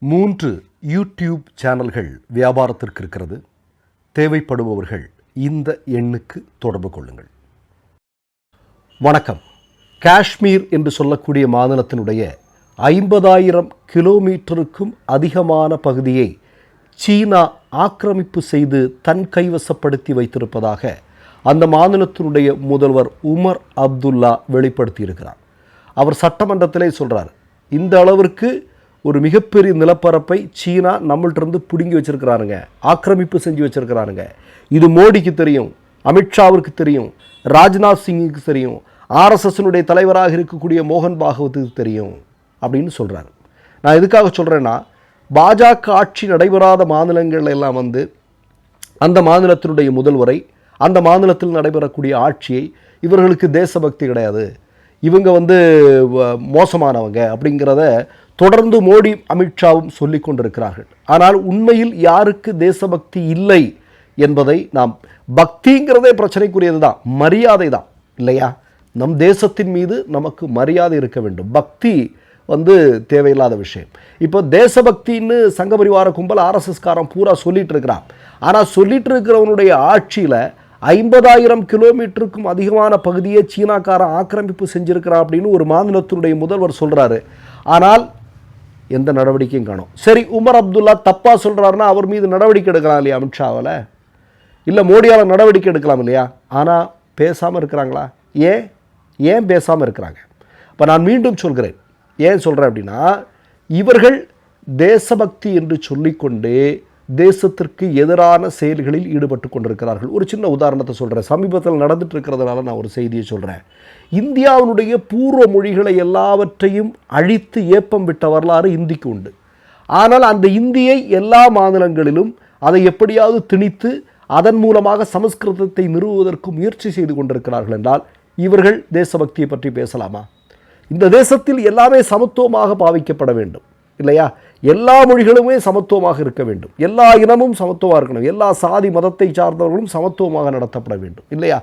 மூன்று யூடியூப் சேனல்கள் வியாபாரத்திற்கு இருக்கிறது. தேவைப்படுபவர்கள் இந்த எண்ணுக்கு தொடர்பு கொள்ளுங்கள். வணக்கம். காஷ்மீர் என்று சொல்லக்கூடிய மாநிலத்தினுடைய ஐம்பதாயிரம் கிலோமீட்டருக்கும் அதிகமான பகுதியை சீனா ஆக்கிரமிப்பு செய்து தன் கைவசப்படுத்தி வைத்திருப்பதாக அந்த மாநிலத்தினுடைய முதல்வர் உமர் அப்துல்லா வெளிப்படுத்தியிருக்கிறார். அவர் சட்டமன்றத்திலே சொல்றார் இந்த அளவிற்கு ஒரு மிகப்பெரிய நிலப்பரப்பை சீனா நம்மள்ட்ட பிடுங்கி வச்சிருக்கிறாருங்க ஆக்கிரமிப்பு செஞ்சு வச்சிருக்கிறாருங்க இது மோடிக்கு தெரியும் அமித்ஷாவிற்கு தெரியும் ராஜ்நாத் சிங்குக்கு தெரியும் ஆர்எஸ்எஸ்னுடைய தலைவராக இருக்கக்கூடிய மோகன் பாகவத்துக்கு தெரியும் அப்படின்னு சொல்றாரு. நான் எதுக்காக சொல்கிறேன்னா பாஜக ஆட்சி நடைபெறாத மாநிலங்கள் எல்லாம் வந்து அந்த மாநிலத்தினுடைய முதல்வரை அந்த மாநிலத்தில் நடைபெறக்கூடிய ஆட்சியை இவர்களுக்கு தேசபக்தி கிடையாது. இவங்க வந்து மோசமானவங்க அப்படிங்கிறத தொடர்ந்து மோடி அமித்ஷாவும் சொல்லிக் கொண்டிருக்கிறார்கள். ஆனால் உண்மையில் யாருக்கு தேசபக்தி இல்லை என்பதை நாம் பக்திங்கிறதே பிரச்சனைக்குரியது தான் மரியாதை தான் இல்லையா? நம் தேசத்தின் மீது நமக்கு மரியாதை இருக்க வேண்டும். பக்தி வந்து தேவையில்லாத விஷயம். இப்போ தேசபக்தின்னு சங்க பரிவார கும்பல் ஆர்எஸ்எஸ்காரன் பூரா சொல்லிட்டு இருக்கிறான் ஆனால் சொல்லிட்டு இருக்கிறவனுடைய ஆட்சியில் ஐம்பதாயிரம் கிலோமீட்டருக்கும் அதிகமான பகுதியை சீனாக்காரன் ஆக்கிரமிப்பு செஞ்சிருக்கிறான் அப்படின்னு ஒரு மாநிலத்தினுடைய முதல்வர் சொல்கிறாரு ஆனால் எந்த நடவடிக்கையும் காணும். சரி உமர் அப்துல்லா தப்பாக சொல்கிறாருன்னா அவர் மீது நடவடிக்கை எடுக்கலாம் இல்லையா அமித்ஷாவில் இல்லை மோடியால் நடவடிக்கை எடுக்கலாம் இல்லையா? ஆனால் பேசாமல் இருக்கிறாங்களா? ஏன் ஏன் பேசாமல் இருக்கிறாங்க? இப்போ நான் மீண்டும் சொல்கிறேன். ஏன் சொல்கிறேன் அப்படின்னா இவர்கள் தேசபக்தி என்று சொல்லிக்கொண்டு தேசத்திற்கு எதிரான செயல்களில் ஈடுபட்டு கொண்டிருக்கிறார்கள். ஒரு சின்ன உதாரணத்தை சொல்கிறேன் சமீபத்தில் நடந்துட்டு இருக்கிறதுனால நான் ஒரு செய்தியை சொல்கிறேன் இந்தியாவினுடைய பூர்வ மொழிகளை எல்லாவற்றையும் அழித்து ஏப்பம் விட்ட வரலாறு இந்திக்கு உண்டு. ஆனால் அந்த இந்தியை எல்லா மாநிலங்களிலும் அதை எப்படியாவது திணித்து அதன் மூலமாக சமஸ்கிருதத்தை நிறுவுவதற்கு முயற்சி செய்து கொண்டிருக்கிறார்கள் என்றால் இவர்கள் தேசபக்தியை பற்றி பேசலாமா? இந்த தேசத்தில் எல்லாமே சமத்துவமாக பாவிக்கப்பட வேண்டும். இல்லையா? எல்லா மொழிகளுமே சமத்துவமாக இருக்க வேண்டும். எல்லா இனமும் சமத்துவமாக இருக்கணும். எல்லா சாதி மதத்தை சார்ந்தவர்களும் சமத்துவமாக நடத்தப்பட வேண்டும். இல்லையா?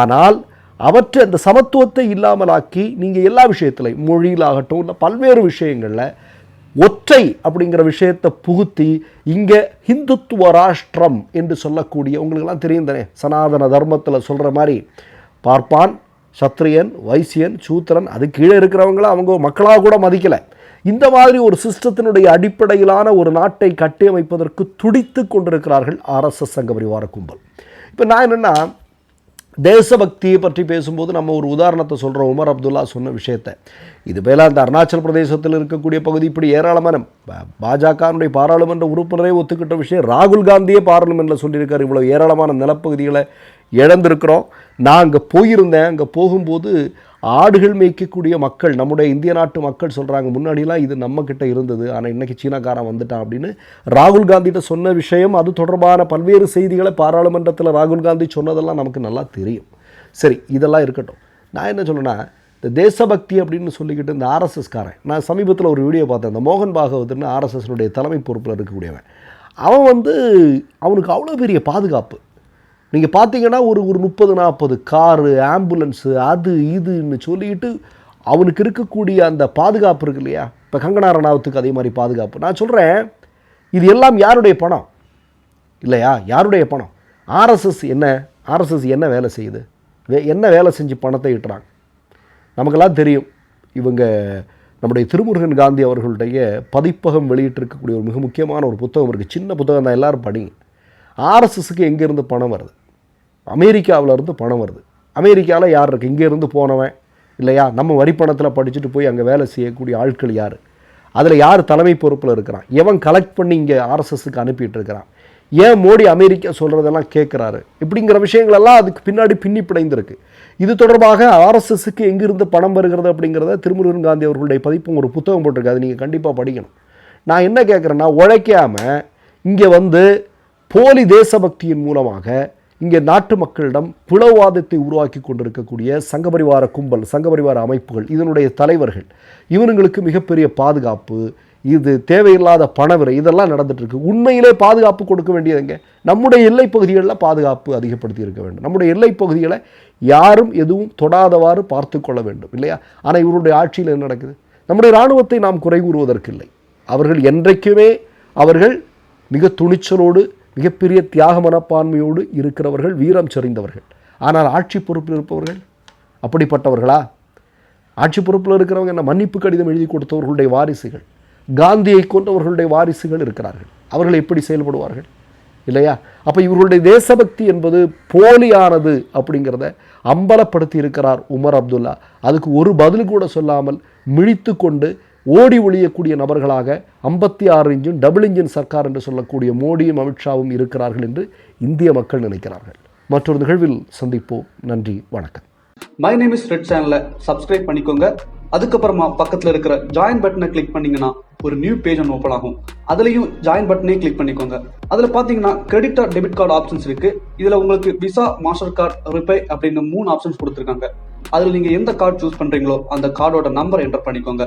ஆனால் அவற்றை அந்த சமத்துவத்தை இல்லாமலாக்கி நீங்கள் எல்லா விஷயத்திலையும் மொழியிலாகட்டும் இல்லை பல்வேறு விஷயங்களில் ஒற்றை அப்படிங்கிற விஷயத்தை புகுத்தி இங்கே ஹிந்துத்துவ ராஷ்டிரம் என்று சொல்லக்கூடிய உங்களுக்கெல்லாம் தெரியும் தானே சனாதன தர்மத்தில் சொல்கிற மாதிரி பார்ப்பான் சத்திரியன் வைசியன் சூத்திரன் அது கீழே இருக்கிறவங்கள அவங்க மக்களாக கூட மதிக்கலை. இந்த மாதிரி ஒரு சிஸ்டத்தினுடைய அடிப்படையிலான ஒரு நாட்டை கட்டியமைப்பதற்கு துடித்து கொண்டிருக்கிறார்கள் ஆர்எஸ்எஸ் சங்க பரிவார கும்பல். இப்போ நான் என்னென்னா தேசபக்தியை பற்றி பேசும்போது நம்ம ஒரு உதாரணத்தை சொல்கிறோம் உமர் அப்துல்லா சொன்ன விஷயத்தை. இது மேலே அந்த அருணாச்சல் பிரதேசத்தில் இருக்கக்கூடிய பகுதி இப்படி ஏராளமான பாஜகனுடைய பாராளுமன்ற உறுப்பினரே ஒத்துக்கிட்ட விஷயம். ராகுல் காந்தியே பாராளுமன்றில் சொல்லியிருக்காரு. இவ்வளோ ஏராளமான நிலப்பகுதிகளை இழந்திருக்கிறோம். நான் அங்கே போயிருந்தேன். அங்கே போகும்போது ஆடுகள் மேய்க்கக்கூடிய மக்கள் நம்முடைய இந்திய நாட்டு மக்கள் சொல்கிறாங்க முன்னாடிலாம் இது நம்ம கிட்ட இருந்தது. ஆனால் இன்றைக்கி சீனாக்காரன் வந்துட்டான். அப்படின்னு ராகுல் காந்திகிட்ட சொன்ன விஷயம் அது தொடர்பான பல்வேறு செய்திகளை பாராளுமன்றத்தில் ராகுல் காந்தி சொன்னதெல்லாம் நமக்கு நல்லா தெரியும். சரி இதெல்லாம் இருக்கட்டும். நான் என்ன சொல்லுன்னா இந்த தேசபக்தி அப்படின்னு சொல்லிக்கிட்டு இந்த ஆர்எஸ்எஸ்காரன் நான் சமீபத்தில் ஒரு வீடியோ பார்த்தேன். இந்த மோகன் பாகவத்னு ஆர்எஸ்எஸ்னுடைய தலைமை பொறுப்பில் இருக்கக்கூடியவன். அவன் வந்து அவனுக்கு அவ்வளோ பெரிய பாதுகாப்பு. நீங்கள் பார்த்தீங்கன்னா ஒரு ஒரு முப்பது நாற்பது காரு ஆம்புலன்ஸு அது இதுன்னு சொல்லிட்டு அவனுக்கு இருக்கக்கூடிய அந்த பாதுகாப்பு இருக்கு இல்லையா? இப்போ கங்கனா ரணாவத்துக்கு அதே மாதிரி பாதுகாப்பு. நான் சொல்கிறேன் இது எல்லாம் யாருடைய பணம்? இல்லையா? யாருடைய பணம்? ஆர்எஸ்எஸ் என்ன? ஆர்எஸ்எஸ் என்ன வேலை செய்யுது? வே என்ன வேலை செஞ்சு பணத்தை ஈட்டுறாங்க? நமக்கெல்லாம் தெரியும் இவங்க நம்முடைய திருமுருகன் காந்தி அவர்களுடைய பதிப்பகம் வெளியிட்டிருக்கக்கூடிய ஒரு மிக முக்கியமான ஒரு புத்தகம் இருக்குது சின்ன புத்தகம் தான் எல்லோரும் படிங்க. ஆர்எஸ்எஸ்க்கு எங்கேருந்து பணம் வருது? அமெரிக்காவிலேருந்து பணம் வருது. அமெரிக்காவில் யார் இருக்குது இங்கேருந்து போனவன் இல்லையா? நம்ம வரிப்பணத்தில் படிச்சுட்டு போய் அங்கே வேலை செய்யக்கூடிய ஆட்கள் யார்? அதில் யார் தலைமை பொறுப்பில் இருக்கிறான்? எவன் கலெக்ட் பண்ணி இங்கே ஆர்எஸ்எஸ்க்கு அனுப்பிட்டு இருக்கிறான்? ஏன் மோடி அமெரிக்கா சொல்கிறதெல்லாம் கேட்குறாரு இப்படிங்கிற விஷயங்களெல்லாம் அதுக்கு பின்னாடி பின்னி பிணைந்திருக்கு இது தொடர்பாக ஆர்எஸ்எஸ்க்கு எங்கிருந்து பணம் வருகிறது அப்படிங்கிறத திருமுருகன் காந்தி அவர்களுடைய பதிப்பும் ஒரு புத்தகம் போட்டிருக்கு. அது நீங்கள் கண்டிப்பாக படிக்கணும். நான் என்ன கேட்குறேன்னா உழைக்காமல் இங்கே வந்து போலி தேசபக்தியின் மூலமாக இங்கே நாட்டு மக்களிடம் பிளவாதத்தை உருவாக்கி கொண்டிருக்கக்கூடிய சங்கபரிவார கும்பல் சங்கபரிவார அமைப்புகள் இதனுடைய தலைவர்கள் இவனுங்களுக்கு மிகப்பெரிய பாதுகாப்பு இது தேவையில்லாத பணவிரை இதெல்லாம் நடந்துகிட்ருக்கு உண்மையிலே பாதுகாப்பு கொடுக்க வேண்டியதுங்க நம்முடைய எல்லைப் பகுதிகளில் பாதுகாப்பு அதிகப்படுத்தி இருக்க வேண்டும். நம்முடைய எல்லைப் பகுதிகளை யாரும் எதுவும் தொடாதவாறு பார்த்து கொள்ள வேண்டும் இல்லையா? ஆனால் இவருடைய ஆட்சியில் என்ன நடக்குது? நம்முடைய இராணுவத்தை நாம் குறை கூறுவதற்கு இல்லை அவர்கள் என்றைக்குமே அவர்கள் மிக துணிச்சலோடு மிகப்பெரிய தியாக மனப்பான்மையோடு இருக்கிறவர்கள் வீரம் செறிந்தவர்கள். ஆனால் ஆட்சி பொறுப்பில் இருப்பவர்கள் அப்படிப்பட்டவர்களா? ஆட்சி பொறுப்பில் இருக்கிறவங்க என்ன மன்னிப்பு கடிதம் எழுதி கொடுத்தவர்களுடைய வாரிசுகள்? காந்தியை கொண்டவர்களுடைய வாரிசுகள் இருக்கிறார்கள். அவர்கள் எப்படி செயல்படுவார்கள்? இல்லையா? அப்போ இவர்களுடைய தேசபக்தி என்பது போலியானது அப்படிங்கிறத அம்பலப்படுத்தி இருக்கிறார் உமர் அப்துல்லா. அதுக்கு ஒரு பதில் கூட சொல்லாமல் மிழித்து கொண்டு ஓடி ஒழியக்கூடிய நபர்களாக ஐம்பத்தி ஆறு இன்ச்சும் டபுள் இன்ஜின் சர்க்கார் என்று சொல்லக்கூடிய மோடியும் அமித்ஷாவும் இருக்கிறார்கள் என்று இந்திய மக்கள் நினைக்கிறார்கள். மற்றொரு நிகழ்வில் சந்திப்போம். நன்றி வணக்கம். மை நேம் இஸ் ரெட் சேனலை சப்ஸ்கிரைப் பண்ணிக்கோங்க. அதுக்கப்புறமா பக்கத்தில் இருக்கிற ஜாயின் பட்டனை கிளிக் பண்ணீங்கன்னா ஒரு நியூ பேஜ் ஒன்று ஓப்பன் ஆகும். அதுலேயும் ஜாயின் பட்டனே கிளிக் பண்ணிக்கோங்க. அதில் பார்த்தீங்கன்னா credit or debit card options இருக்கு. இதில் உங்களுக்கு விசா மாஸ்டர் கார்டு ரிப்பே அப்படின்னு மூணு ஆப்ஷன்ஸ் கொடுத்துருக்காங்க. அதில் நீங்கள் எந்த கார்டு சூஸ் பண்ணுறீங்களோ அந்த கார்டோட நம்பர் என்டர் பண்ணிக்கோங்க.